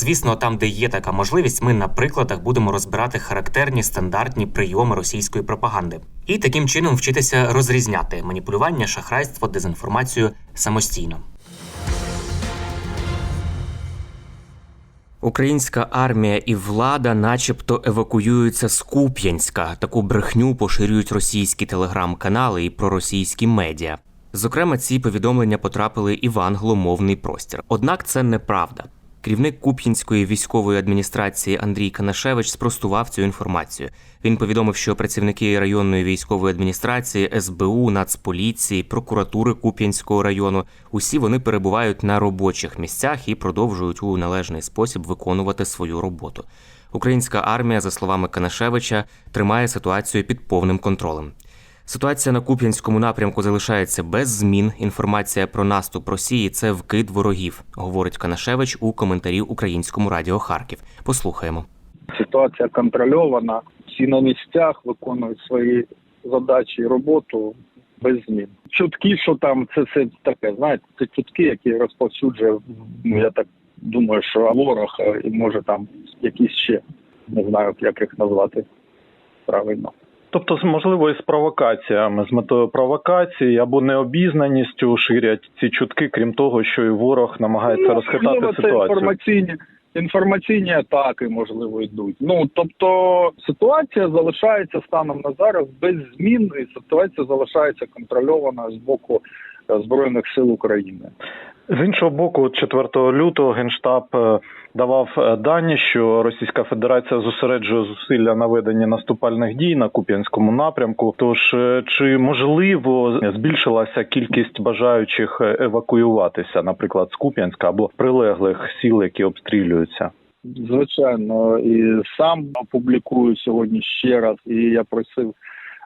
Звісно, там, де є така можливість, ми на прикладах будемо розбирати характерні стандартні прийоми російської пропаганди і таким чином вчитися розрізняти маніпулювання, шахрайство, дезінформацію самостійно. Українська армія і влада, начебто, евакуюються з Куп'янська. Таку брехню поширюють російські телеграм-канали і проросійські медіа. Зокрема, ці повідомлення потрапили і в англомовний простір. Однак це неправда. Керівник Куп'янської військової адміністрації Андрій Канашевич спростував цю інформацію. Він повідомив, що працівники районної військової адміністрації, СБУ, Нацполіції, прокуратури Куп'янського району усі вони перебувають на робочих місцях і продовжують у належний спосіб виконувати свою роботу. Українська армія, за словами Канашевича, тримає ситуацію під повним контролем. Ситуація на Куп'янському напрямку залишається без змін. Інформація про наступ Росії це вкид ворогів, говорить Канашевич у коментарі українському радіо Харків. Послухаємо. ситуація контрольована, всі на місцях виконують свої задачі і роботу без змін. Чутки, що там це все таке, знаєте, це чутки, які розповсюджує, ну я так думаю, що ворог е, і може там якісь ще не знаю, як їх назвати правильно. Тобто, можливо, із провокаціями, з метою провокації або необізнаністю ширять ці чутки, крім того, що і ворог намагається розхитати Ну, можливо, це інформаційні інформаційні атаки, можливо, йдуть. Ну тобто ситуація залишається станом на зараз без змін, і ситуація залишається контрольована з боку е, збройних сил України. З іншого боку, 4 лютого генштаб е, давав е, дані, що Російська Федерація зосереджує зусилля на веденні наступальних дій на Куп'янському напрямку. Тож е, чи можливо збільшилася кількість бажаючих евакуюватися, наприклад, з Куп'янська або прилеглих сіл, які обстрілюються? Звичайно, і сам опублікую сьогодні ще раз. І я просив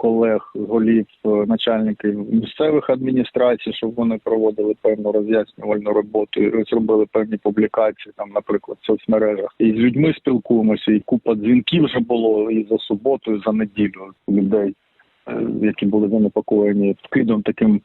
колег, голів, начальників місцевих адміністрацій, щоб вони проводили певну роз'яснювальну роботу, зробили певні публікації, там, наприклад, в соцмережах. І з людьми спілкуємося, і купа дзвінків вже було і за суботу, і за неділю людей, е, які були занепокоєні вкидом таким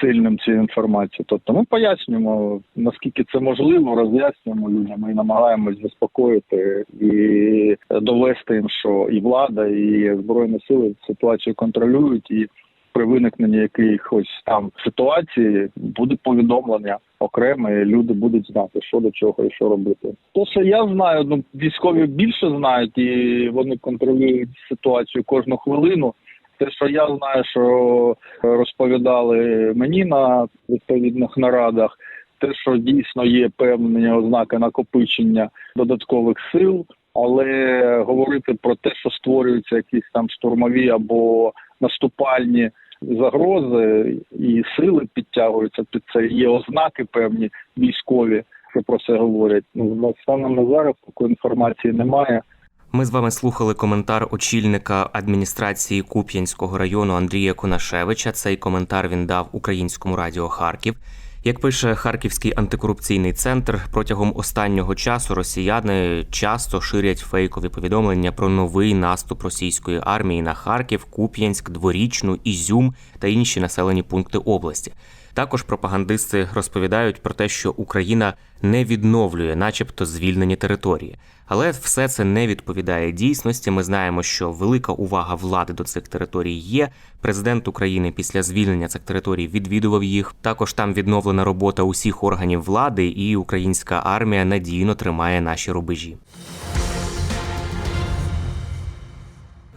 сильним цієї інформації. Тобто ми пояснюємо, наскільки це можливо, роз'яснюємо людям і намагаємось заспокоїти і довести їм, що і влада, і збройні сили ситуацію контролюють і. При виникненні якихось там ситуації буде повідомлення окремо, і люди будуть знати, що до чого і що робити. То, що я знаю, ну військові більше знають, і вони контролюють ситуацію кожну хвилину. Те, що я знаю, що розповідали мені на відповідних нарадах, те, що дійсно є певні ознаки накопичення додаткових сил, але говорити про те, що створюються якісь там штурмові або наступальні загрози, і сили підтягуються під це. Є ознаки певні військові, що про це говорять. Ну станом на зараз такої інформації немає. Ми з вами слухали коментар очільника адміністрації Куп'янського району Андрія Конашевича. Цей коментар він дав українському радіо Харків. Як пише Харківський антикорупційний центр, протягом останнього часу росіяни часто ширять фейкові повідомлення про новий наступ російської армії на Харків, Куп'янськ, Дворічну, Ізюм та інші населені пункти області. Також пропагандисти розповідають про те, що Україна не відновлює, начебто, звільнені території. Але все це не відповідає дійсності. Ми знаємо, що велика увага влади до цих територій є. Президент України після звільнення цих територій відвідував їх. Також там відновлена робота усіх органів влади, і українська армія надійно тримає наші рубежі.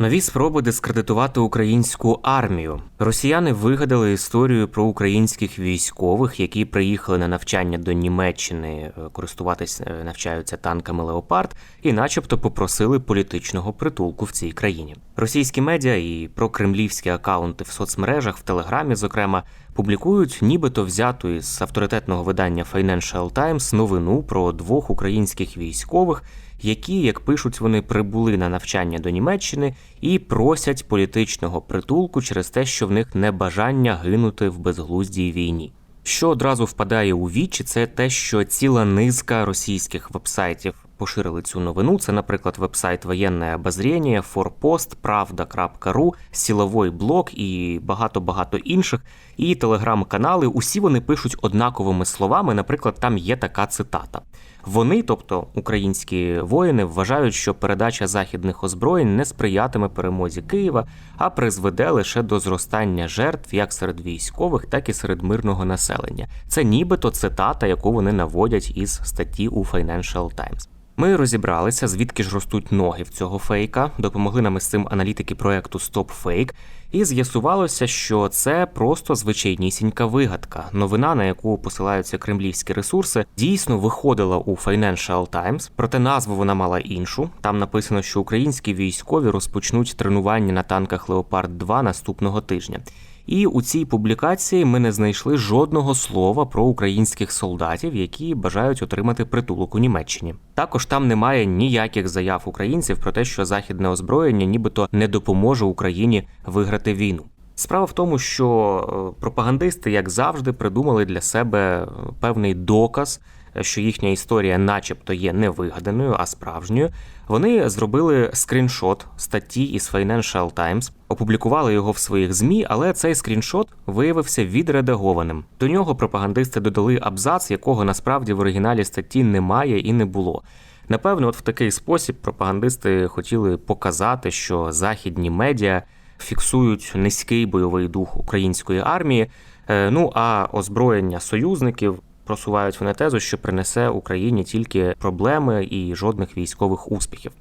Нові спроби дискредитувати українську армію. Росіяни вигадали історію про українських військових, які приїхали на навчання до Німеччини, е, користуватись е, навчаються танками Леопард, і, начебто, попросили політичного притулку в цій країні. Російські медіа і прокремлівські акаунти в соцмережах, в Телеграмі, зокрема, публікують нібито взяту із авторитетного видання Financial Times новину про двох українських військових, які, як пишуть вони, прибули на навчання до Німеччини і просять політичного притулку через те, що в них небажання гинути в безглуздій війні. Що одразу впадає у вічі, це те, що ціла низка російських вебсайтів поширили цю новину. Це, наприклад, вебсайт Воєнне обозріння, Форпост, Правда.ру, Сіловой блог і багато-багато інших. І телеграм-канали. Усі вони пишуть однаковими словами. Наприклад, там є така цитата. Вони, тобто українські воїни, вважають, що передача західних озброєнь не сприятиме перемозі Києва, а призведе лише до зростання жертв як серед військових, так і серед мирного населення. Це нібито цитата, яку вони наводять із статті у Financial Times. Ми розібралися, звідки ж ростуть ноги в цього фейка, допомогли нам із цим аналітики проекту Stop Fake, і з'ясувалося, що це просто звичайнісінька вигадка. Новина, на яку посилаються кремлівські ресурси, дійсно виходила у Financial Times, проте назву вона мала іншу. Там написано, що українські військові розпочнуть тренування на танках Леопард 2 наступного тижня. І у цій публікації ми не знайшли жодного слова про українських солдатів, які бажають отримати притулок у Німеччині. Також там немає ніяких заяв українців про те, що західне озброєння нібито не допоможе Україні виграти війну. Справа в тому, що е, пропагандисти, як завжди, придумали для себе е, певний доказ, що їхня історія, начебто, є не вигаданою, а справжньою. Вони зробили скріншот статті із Financial Times, опублікували його в своїх змі, але цей скріншот виявився відредагованим. До нього пропагандисти додали абзац, якого насправді в оригіналі статті немає і не було. Напевно, от в такий спосіб пропагандисти хотіли показати, що західні медіа фіксують низький бойовий дух української армії. е, Ну а озброєння союзників просувають вони тезу, що принесе Україні тільки проблеми і жодних військових успіхів.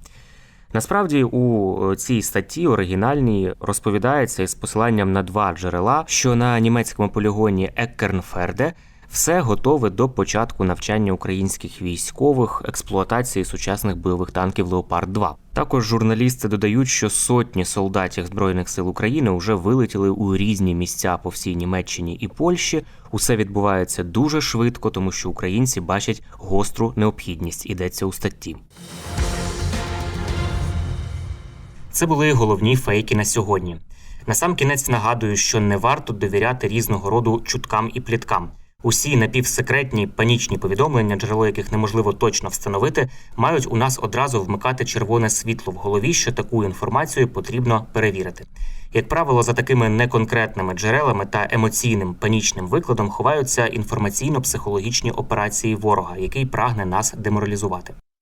Насправді у цій статті оригінальній розповідається із посиланням на два джерела, що на німецькому полігоні Еккернферде все готове до початку навчання українських військових експлуатації сучасних бойових танків Леопард 2 Також журналісти додають, що сотні солдатів збройних сил України вже вилетіли у різні місця по всій Німеччині і Польщі. Усе відбувається дуже швидко, тому що українці бачать гостру необхідність. Ідеться у статті. Це були головні фейки на сьогодні. Насамкінець нагадую, що не варто довіряти різного роду чуткам і пліткам. Усі напівсекретні панічні повідомлення, джерело яких неможливо точно встановити, мають у нас одразу вмикати червоне світло в голові, що таку інформацію потрібно перевірити. Як правило, за такими неконкретними джерелами та емоційним панічним викладом ховаються інформаційно-психологічні операції ворога, який прагне нас деморалізувати.